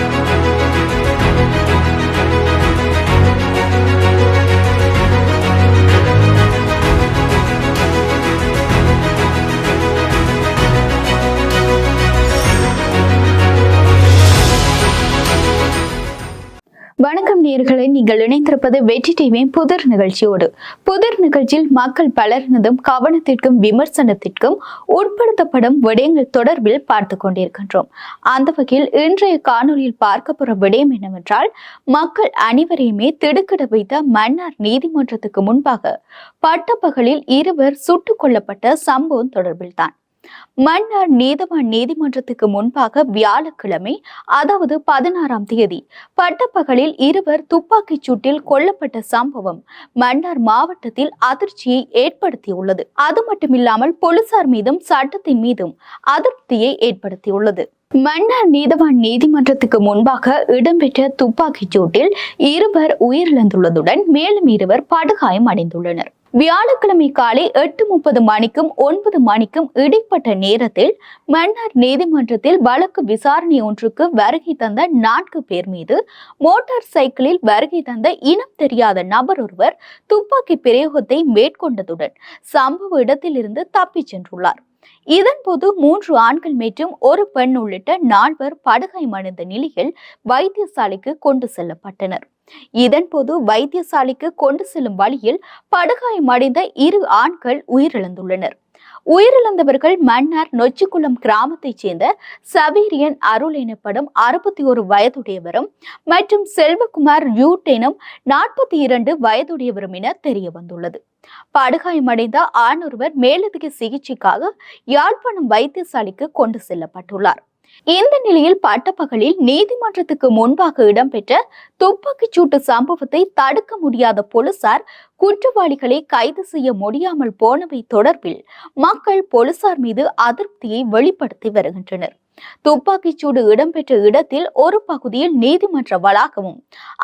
Thank you. நேர்களை நீங்கள் இணைந்திருப்பது வெற்றி டிவியின் புதிர் நிகழ்ச்சியோடு. புதிர் நிகழ்ச்சியில் மக்கள் பலரினதும் கவனத்திற்கும் விமர்சனத்திற்கும் உட்படுத்தப்படும் விடயங்கள் தொடர்பில் பார்த்து கொண்டிருக்கின்றோம். அந்த வகையில் இன்றைய காணொலியில் பார்க்க போற விடயம் என்னவென்றால் மக்கள் அனைவரையுமே திடுக்கிட வைத்த மன்னார் நீதிமன்றத்துக்கு முன்பாக பட்டப்பகலில் இருவர் சுட்டுக் கொல்லப்பட்ட சம்பவம் தொடர்பில்தான். மன்னார் நீதவான் நீதிமன்றத்துக்கு முன்பாக வியாழக்கிழமை அதாவது பதினாறாம் தேதி பட்டப்பகலில் இருவர் துப்பாக்கிச் சூட்டில் கொல்லப்பட்ட சம்பவம் மன்னார் மாவட்டத்தில் அதிர்ச்சியை ஏற்படுத்தியுள்ளது. அது மட்டுமில்லாமல் போலீசார் மீதும் சட்டத்தின் மீதும் அதிருப்தியை ஏற்படுத்தியுள்ளது. மன்னார் நீதவான் நீதிமன்றத்துக்கு முன்பாக இடம்பெற்ற துப்பாக்கிச் சூட்டில் இருவர் உயிரிழந்துள்ளதுடன் மேலும் இருவர் படுகாயம் அடைந்துள்ளனர் வியாழக்கிழமை காலை எட்டு முப்பது மணிக்கும் ஒன்பது மணிக்கும் இடைப்பட்ட நேரத்தில் மன்னார் நீதிமன்றத்தில் வழக்கு விசாரணை ஒன்றுக்கு வருகை தந்த நான்கு பேர் மீது மோட்டார் சைக்கிளில் வருகை தந்த இனம் தெரியாத நபர் ஒருவர் துப்பாக்கி பிரயோகத்தை மேற்கொண்டதுடன் சம்பவ இடத்திலிருந்து தப்பிச் சென்றுள்ளார். இதன்போது மூன்று ஆண்கள் மற்றும் ஒரு பெண் உள்ளிட்ட நால்வர் படுகாயமடைந்த நிலையில் வைத்தியசாலைக்கு கொண்டு செல்லப்பட்டனர். இதன்போது வைத்தியசாலைக்கு கொண்டு செல்லும் வழியில் படுகாயமடைந்த இரு ஆண்கள் உயிரிழந்துள்ளனர். உயிரிழந்தவர்கள் மன்னார் நொச்சிக்குளம் கிராமத்தைச் சேர்ந்த சபீரியன் அருள் எனப்படும் அறுபத்தி ஒரு வயதுடையவரும் மற்றும் செல்வகுமார் யூட் எனும் நாற்பத்தி இரண்டு வயதுடையவரும் என தெரிய வந்துள்ளது படுகாயமடைந்த ஆணொருவர் மேலதிக சிகிச்சைக்காக யாழ்ப்பாணம் வைத்தியசாலைக்கு கொண்டு செல்லப்பட்டுள்ளார். இந்த நிலையில் பட்டப்பகலில் நீதிமன்றத்துக்கு முன்பாக இடம்பெற்ற துப்பாக்கிச் சூட்டு சம்பவத்தை தடுக்க முடியாத போலீசார் குற்றவாளிகளை கைது செய்ய முடியாமல் போனவை தொடர்பில் மக்கள் போலீசார் மீது அதிருப்தியை வெளிப்படுத்தி வருகின்றனர். துப்பாக்கிச்சூடு இடம்பெற்ற இடத்தில் ஒரு பகுதியில் நீதிமன்ற வளாகமும்.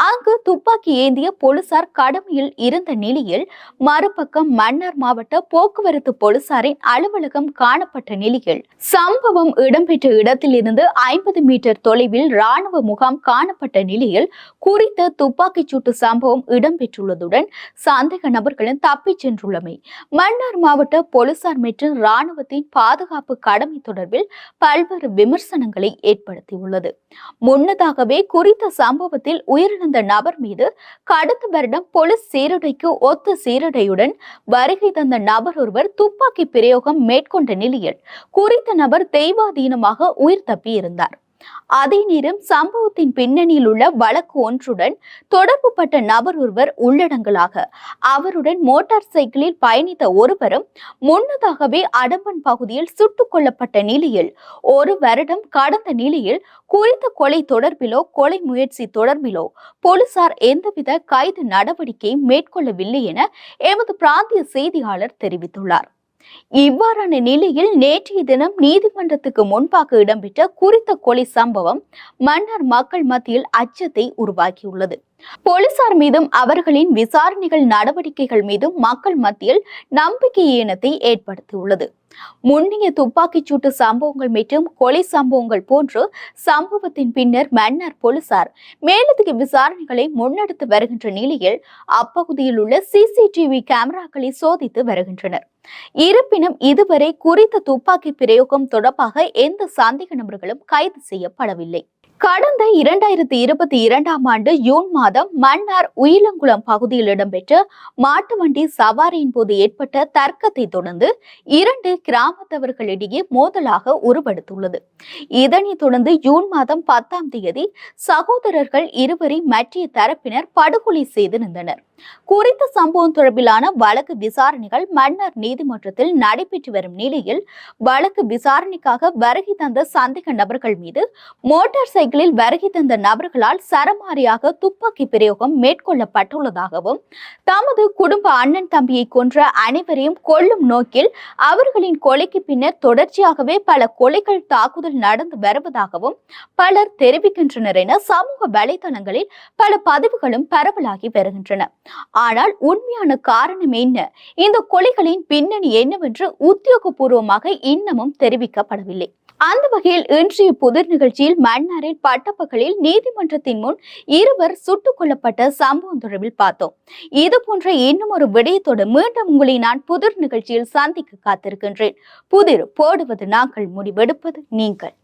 அங்கு துப்பாக்கி ஏந்திய போலீசார் கடமையில் இருந்த நிலையில் மறுபக்கம் மன்னார் மாவட்ட போக்குவரத்து போலீசாரின் அலுவலகம் காணப்பட்ட நிலையில் சம்பவம் இடம்பெற்ற இடத்திலிருந்து ஐம்பது மீட்டர் தொலைவில் ராணுவ முகாம் காணப்பட்ட நிலையில் குறித்த துப்பாக்கிச்சூட்டு சம்பவம் இடம்பெற்றுள்ளதுடன் சந்தேக நபர்களும் தப்பிச் சென்றுள்ளமை. மன்னார் மாவட்ட போலீசார் மற்றும் ராணுவத்தின் பாதுகாப்பு கடமை தொடர்பில் பல்வேறு விமர்சனங்களை ஏற்படுத்தியுள்ளது. முன்னதாகவே குறித்த சம்பவத்தில் உயிரிழந்த நபர் மீது கடந்த வருடம் போலீஸ் சீருடைக்கு ஒத்த சீருடையுடன் வருகை தந்த நபர் ஒருவர் துப்பாக்கி பிரயோகம் மேற்கொண்ட நிலையில் குறித்த நபர் தெய்வாதீனமாக உயிர் தப்பியிருந்தார். அதே நேரம் சம்பவத்தின் பின்னணியில் உள்ள வழக்கு ஒன்றுடன் தொடர்புபட்ட நபர் ஒருவர் உள்ளடங்கலாக. அவருடன் மோட்டார் சைக்கிளில் பயணித்த ஒருவரும் முன்னதாகவே அடம்பன் பகுதியில் சுட்டுக் கொல்லப்பட்ட நிலையில் ஒரு வருடம் கடந்த நிலையில் குறித்த கொலை தொடர்பிலோ கொலை முயற்சி தொடர்பிலோ போலீசார் எந்தவித கைது நடவடிக்கையும் மேற்கொள்ளவில்லை என எமது பிராந்திய செய்தியாளர் தெரிவித்துள்ளார். இவ்வாறான நிலையில் நேற்றைய தினம் நீதிமன்றத்துக்கு முன்பாக இடம்பெற்ற குறித்த கொலை சம்பவம் மன்னர் மக்கள் மத்தியில் அச்சத்தை உருவாக்கியுள்ளது. போலீசார் மீதும் அவர்களின் விசாரணைகள் நடவடிக்கைகள் மீதும் மக்கள் மத்தியில் நம்பிக்கை ஈனத்தை ஏற்படுத்தியுள்ளது. முன்னைய துப்பாக்கிச் சூட்டு சம்பவங்கள் மற்றும் கொலை சம்பவங்கள் போன்று சம்பவத்தின் பின்னர் மன்னர் போலீசார் மேலதிக விசாரணைகளை முன்னெடுத்து வருகின்ற நிலையில் அப்பகுதியில் உள்ள சிசிடிவி கேமராக்களை சோதித்து வருகின்றனர். இருப்பினும் இதுவரை குறித்த துப்பாக்கி பிரயோகம் தொடர்பாக எந்த சந்தேக நபர்களும் கைது செய்யப்படவில்லை. கடந்த இரண்டாயிரத்தி இருபத்தி இரண்டாம் ஆண்டு ஜூன் மாதம் மன்னார் உயிலங்குளம் பகுதியில் இடம்பெற்ற மாட்டு வண்டி சவாரியின் போது ஏற்பட்ட தர்க்கத்தை தொடர்ந்து இரண்டு கிராமத்தவர்களிடையே மோதலாக உருவெடுத்துள்ளது. இதனைத் தொடர்ந்து ஜூன் மாதம் பத்தாம் தேதி சகோதரர்கள் இருவரை மற்றிய தரப்பினர் படுகொலை செய்திருந்தனர். குறித்த சம்பவம் தொடர்பிலான வழக்கு விசாரணைகள் மன்னர் நீதிமன்றத்தில் நடைபெற்று வரும் நிலையில் வழக்கு விசாரணைக்காக வருகை தந்த சந்தேக நபர்கள் மீது மோட்டார் சைக்கிளில் வருகை தந்த நபர்களால் சரமாரியாக துப்பாக்கி பிரயோகம் மேற்கொள்ளப்பட்டுள்ளதாகவும் தமது குடும்ப அண்ணன் தம்பியை கொன்ற அனைவரையும் கொல்லும் நோக்கில் அவர்களின் கொலைக்கு பின்னர் தொடர்ச்சியாகவே பல கொலைகள் தாக்குதல் நடந்து வருவதாகவும் பலர் தெரிவிக்கின்றனர் என சமூக வலைதளங்களில் பல பதிவுகளும் பரவலாகி வருகின்றன. ஆனால் உண்மையான காரணம் என்ன? இந்த கொலைகளின் பின்னணி என்னவென்று உத்தியோகபூர்வமாக இன்னமும் தெரிவிக்கப்படவில்லை. அந்த வகையில் இன்றைய புதிர் நிகழ்ச்சியில் மன்னாரில் பட்டப்பகலில் நீதிமன்றத்தின் முன் இருவர் சுட்டுக் கொல்லப்பட்ட சம்பவம் தொடர்பில் பார்த்தோம். இது போன்ற இன்னும் ஒரு விடயத்தோடு மீண்டும் உங்களை நான் புதிர் நிகழ்ச்சியில் சந்திக்க காத்திருக்கின்றேன். புதிர் போடுவது நாங்கள் முடிவெடுப்பது நீங்கள்.